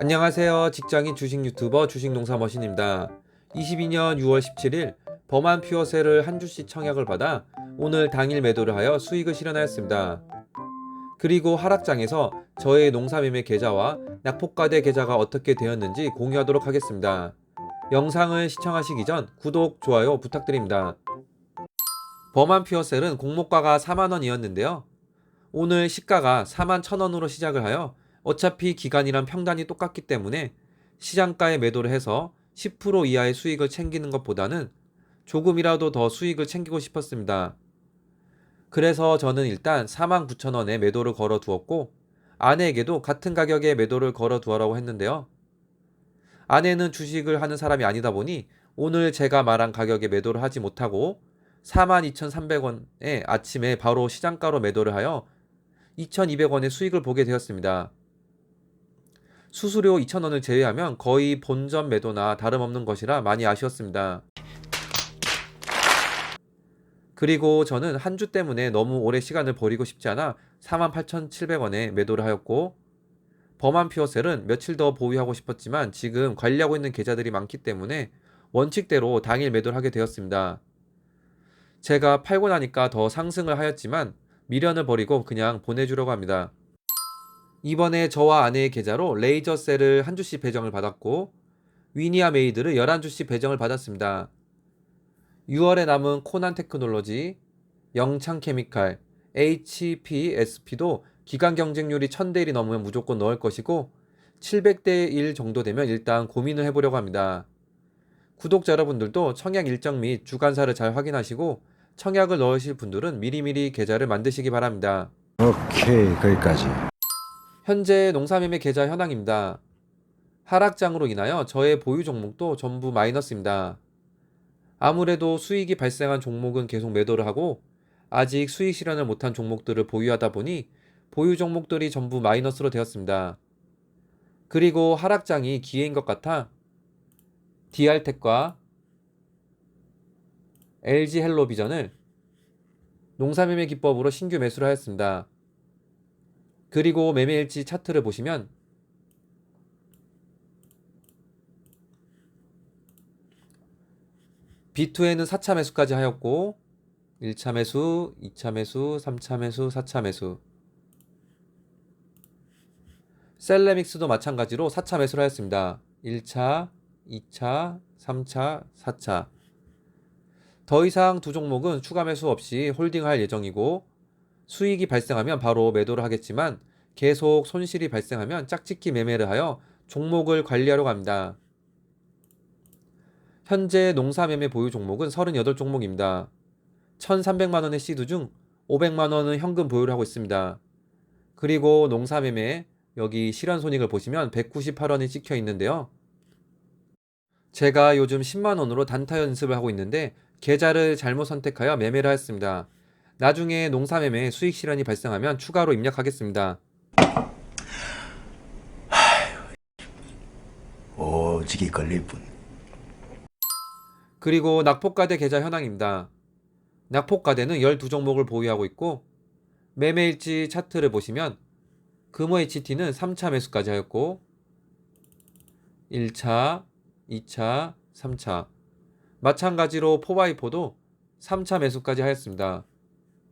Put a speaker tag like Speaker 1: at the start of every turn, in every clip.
Speaker 1: 안녕하세요. 직장인 주식 유튜버 주식농사 머신입니다. 22년 6월 17일 범한 퓨어셀을 한 주씩 청약을 받아 오늘 당일 매도를 하여 수익을 실현하였습니다. 그리고 하락장에서 저의 농사매매 계좌와 낙폭과대 계좌가 어떻게 되었는지 공유하도록 하겠습니다. 영상을 시청하시기 전 구독, 좋아요 부탁드립니다. 범한 퓨어셀은 공모가가 4만원이었는데요. 오늘 시가가 4만 1천원으로 시작을 하여 어차피 기간이랑 평단이 똑같기 때문에 시장가에 매도를 해서 10% 이하의 수익을 챙기는 것보다는 조금이라도 더 수익을 챙기고 싶었습니다. 그래서 저는 일단 4만 9천 원에 매도를 걸어 두었고 아내에게도 같은 가격에 매도를 걸어 두라고 했는데요. 아내는 주식을 하는 사람이 아니다 보니 오늘 제가 말한 가격에 매도를 하지 못하고 42,300원에 아침에 바로 시장가로 매도를 하여 2,200원의 수익을 보게 되었습니다. 수수료 2,000원을 제외하면 거의 본전 매도나 다름없는 것이라 많이 아쉬웠습니다. 그리고 저는 한 주 때문에 너무 오래 시간을 버리고 싶지 않아 48,700원에 매도를 하였고 범한 퓨어셀은 며칠 더 보유하고 싶었지만 지금 관리하고 있는 계좌들이 많기 때문에 원칙대로 당일 매도를 하게 되었습니다. 제가 팔고 나니까 더 상승을 하였지만 미련을 버리고 그냥 보내주려고 합니다. 이번에 저와 아내의 계좌로 레이저셀을 한 주씩 배정을 받았고 위니아 메이드를 11주씩 배정을 받았습니다. 6월에 남은 코난 테크놀로지, 영창 케미칼, HPSP도 기간 경쟁률이 1000대 1이 넘으면 무조건 넣을 것이고 700대 1 정도 되면 일단 고민을 해보려고 합니다. 구독자 여러분들도 청약 일정 및 주간사를 잘 확인하시고 청약을 넣으실 분들은 미리미리 계좌를 만드시기 바랍니다.
Speaker 2: 오케이 거기까지
Speaker 1: 현재 농사매매 계좌 현황입니다. 하락장으로 인하여 저의 보유 종목도 전부 마이너스입니다. 아무래도 수익이 발생한 종목은 계속 매도를 하고 아직 수익 실현을 못한 종목들을 보유하다 보니 보유 종목들이 전부 마이너스로 되었습니다. 그리고 하락장이 기회인 것 같아 DR텍과 LG 헬로비전을 농사매매 기법으로 신규 매수를 하였습니다. 그리고 매매일지 차트를 보시면 B2에는 4차 매수까지 하였고 1차 매수, 2차 매수, 3차 매수, 4차 매수 셀레믹스도 마찬가지로 4차 매수를 하였습니다. 1차, 2차, 3차, 4차 더 이상 두 종목은 추가 매수 없이 홀딩할 예정이고 수익이 발생하면 바로 매도를 하겠지만 계속 손실이 발생하면 짝짓기 매매를 하여 종목을 관리하려고 합니다. 현재 농사 매매 보유 종목은 38종목입니다. 1,300만원의 시드 중 500만원은 현금 보유를 하고 있습니다. 그리고 농사 매매 여기 실현 손익을 보시면 198원이 찍혀 있는데요. 제가 요즘 10만원으로 단타 연습을 하고 있는데 계좌를 잘못 선택하여 매매를 하였습니다. 나중에 농사매매 수익 실현이 발생하면 추가로 입력하겠습니다.
Speaker 2: 오지기 걸릴 뿐
Speaker 1: 그리고 낙폭과대 계좌 현황입니다. 낙폭과대는 12종목을 보유하고 있고 매매일지 차트를 보시면 금호 HT는 3차 매수까지 하였고 1차, 2차, 3차 마찬가지로 포바이포도 3차 매수까지 하였습니다.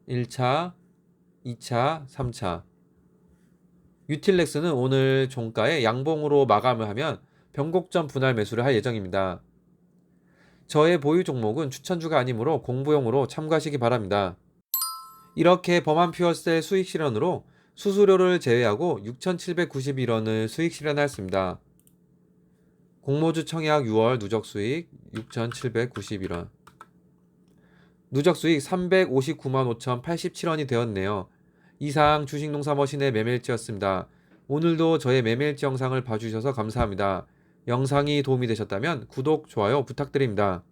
Speaker 1: 1차, 2차, 3차 유틸렉스는 오늘 종가에 양봉으로 마감을 하면 변곡점 분할 매수를 할 예정입니다. 저의 보유 종목은 추천주가 아니므로 공부용으로 참고하시기 바랍니다. 이렇게 범한 퓨어셀 수익 실현으로 수수료를 제외하고 6,791원을 수익 실현하였습니다. 공모주 청약 6월 누적 수익 6,791원. 누적 수익 359만 5,087원이 되었네요. 이상 주식농사머신의 매매일지였습니다. 오늘도 저의 매매일지 영상을 봐주셔서 감사합니다. 영상이 도움이 되셨다면 구독, 좋아요 부탁드립니다.